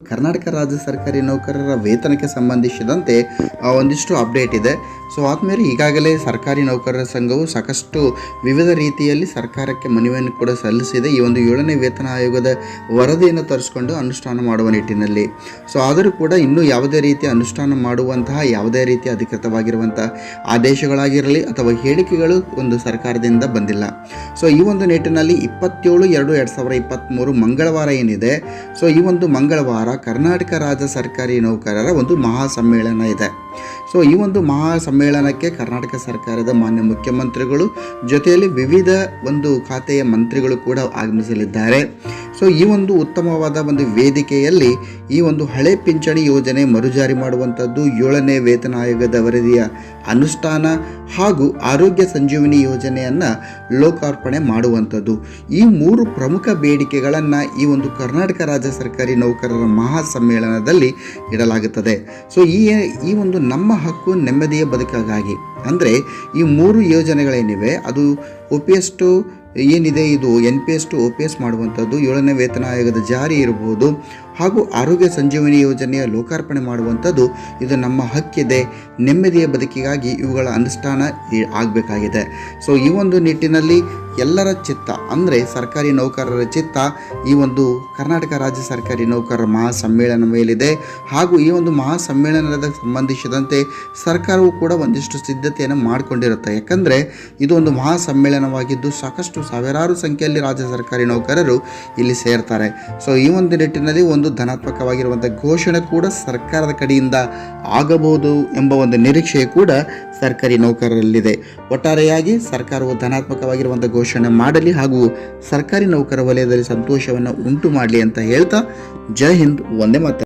ಕರ್ನಾಟಕ ರಾಜ್ಯ ಸರ್ಕಾರಿ ನೌಕರರ ವೇತನಕ್ಕೆ ಸಂಬಂಧಿಸಿದಂತೆ ಒಂದಿಷ್ಟು ಅಪ್ಡೇಟ್ ಇದೆ. ಸೊ ಆದಮೇಲೆ ಈಗಾಗಲೇ ಸರ್ಕಾರಿ ನೌಕರರ ಸಂಘವು ಸಾಕಷ್ಟು ವಿವಿಧ ರೀತಿಯಲ್ಲಿ ಸರ್ಕಾರಕ್ಕೆ ಮನವಿಯನ್ನು ಕೂಡ ಸಲ್ಲಿಸಿದೆ. ಈ ಒಂದು ಏಳನೇ ವೇತನ ಆಯೋಗದ ವರದಿಯನ್ನು ತರಿಸ್ಕೊಂಡು ಅನುಷ್ಠಾನ ಮಾಡುವ ನಿಟ್ಟಿನಲ್ಲಿ. ಸೊ ಆದರೂ ಕೂಡ ಇನ್ನೂ ಯಾವುದೇ ರೀತಿಯ ಅನುಷ್ಠಾನ ಮಾಡುವಂತಹ, ಯಾವುದೇ ರೀತಿಯ ಅಧಿಕೃತವಾಗಿರುವಂತಹ ಆದೇಶಗಳಾಗಿರಲಿ ಅಥವಾ ಹೇಳಿಕೆಗಳು ಒಂದು ಸರ್ಕಾರದಿಂದ ಬಂದಿಲ್ಲ. ಸೊ ಈ ಒಂದು ನಿಟ್ಟಿನಲ್ಲಿ ಇಪ್ಪತ್ತೇಳು ಎರಡು ಎರಡು ಸಾವಿರದ ಇಪ್ಪತ್ತ್ಮೂರು ಮಂಗಳವಾರ ಏನಿದೆ, ಸೊ ಈ ಒಂದು ಮಂಗಳವಾರ ಕರ್ನಾಟಕ ರಾಜ್ಯ ಸರ್ಕಾರಿ ನೌಕರರ ಒಂದು ಮಹಾಸಮ್ಮೇಳನ ಇದೆ. ಸೊ ಈ ಒಂದು ಮಹಾ ಸಮ್ಮೇಳನಕ್ಕೆ ಕರ್ನಾಟಕ ಸರ್ಕಾರದ ಮಾನ್ಯ ಮುಖ್ಯಮಂತ್ರಿಗಳು ಜೊತೆಯಲ್ಲಿ ವಿವಿಧ ಒಂದು ಖಾತೆಯ ಮಂತ್ರಿಗಳು ಕೂಡ ಆಗಮಿಸಲಿದ್ದಾರೆ. ಸೊ ಈ ಒಂದು ಉತ್ತಮವಾದ ಒಂದು ವೇದಿಕೆಯಲ್ಲಿ ಈ ಒಂದು ಹಳೆ ಪಿಂಚಣಿ ಯೋಜನೆ ಮರುಜಾರಿ ಮಾಡುವಂಥದ್ದು ಏಳನೇ ವೇತನ ಆಯೋಗದ ವರದಿಯ ಅನುಷ್ಠಾನ ಹಾಗೂ ಆರೋಗ್ಯ ಸಂಜೀವಿನಿ ಯೋಜನೆಯನ್ನು ಲೋಕಾರ್ಪಣೆ ಮಾಡುವಂಥದ್ದು. ಈ ಮೂರು ಪ್ರಮುಖ ಬೇಡಿಕೆಗಳನ್ನು ಈ ಒಂದು ಕರ್ನಾಟಕ ರಾಜ್ಯ ಸರ್ಕಾರಿ ನೌಕರರ ಮಹಾ ಸಮ್ಮೇಳನದಲ್ಲಿ ಇಡಲಾಗುತ್ತದೆ. ಸೊ ಈ ಈ ಒಂದು ನಮ್ಮ ಹಕ್ಕು ನೆಮ್ಮದಿಯ ಬದುಕಾಗಿ ಅಂದರೆ ಈ ಮೂರು ಯೋಜನೆಗಳೇನಿವೆ, ಅದು ಒ ಪಿ ಎಸ್ ಟು ಏನಿದೆ, ಇದು N P S to O P S ಮಾಡುವಂಥದ್ದು, ಏಳನೇ ವೇತನ ಆಯೋಗದ ಜಾರಿ ಇರಬಹುದು ಹಾಗೂ ಆರೋಗ್ಯ ಸಂಜೀವನಿ ಯೋಜನೆಯ ಲೋಕಾರ್ಪಣೆ ಮಾಡುವಂಥದ್ದು ಇದು ನಮ್ಮ ಹಕ್ಕಿದೆ. ನೆಮ್ಮದಿಯ ಬದುಕಿಗಾಗಿ ಇವುಗಳ ಅನುಷ್ಠಾನ ಆಗಬೇಕಾಗಿದೆ. ಸೊ ಈ ಒಂದು ನಿಟ್ಟಿನಲ್ಲಿ ಎಲ್ಲರ ಚಿತ್ತ, ಅಂದರೆ ಸರ್ಕಾರಿ ನೌಕರರ ಚಿತ್ತ, ಈ ಒಂದು ಕರ್ನಾಟಕ ರಾಜ್ಯ ಸರ್ಕಾರಿ ನೌಕರರ ಮಹಾ ಸಮ್ಮೇಳನ ಮೇಲಿದೆ. ಹಾಗೂ ಈ ಒಂದು ಮಹಾ ಸಮ್ಮೇಳನದ ಸಂಬಂಧಿಸಿದಂತೆ ಸರ್ಕಾರವು ಕೂಡ ಒಂದಿಷ್ಟು ಸಿದ್ಧತೆಯನ್ನು ಮಾಡಿಕೊಂಡಿರುತ್ತೆ. ಯಾಕಂದರೆ ಇದು ಒಂದು ಮಹಾ ಸಮ್ಮೇಳನವಾಗಿದ್ದು ಸಾಕಷ್ಟು ಸಾವಿರಾರು ಸಂಖ್ಯೆಯಲ್ಲಿ ರಾಜ್ಯ ಸರ್ಕಾರಿ ನೌಕರರು ಇಲ್ಲಿ ಸೇರ್ತಾರೆ. ಸೊ ಈ ಒಂದು ನಿಟ್ಟಿನಲ್ಲಿ ಒಂದು ಧನಾತ್ಮಕವಾಗಿರುವಂಥ ಘೋಷಣೆ ಕೂಡ ಸರ್ಕಾರದ ಕಡೆಯಿಂದ ಆಗಬಹುದು ಎಂಬ ಒಂದು ನಿರೀಕ್ಷೆ ಕೂಡ ಸರ್ಕಾರಿ ನೌಕರರಲ್ಲಿದೆ. ಒಟ್ಟಾರೆಯಾಗಿ ಸರ್ಕಾರವು ಧನಾತ್ಮಕವಾಗಿರುವಂಥ ಘೋಷಣೆ ಮಾಡಲಿ ಹಾಗೂ ಸರ್ಕಾರಿ ನೌಕರ ವಲಯದಲ್ಲಿ ಸಂತೋಷವನ್ನು ಉಂಟು ಮಾಡಲಿ ಅಂತ ಹೇಳ್ತಾ ಜೈ ಹಿಂದ್ ಒಂದೇ ಮಾತು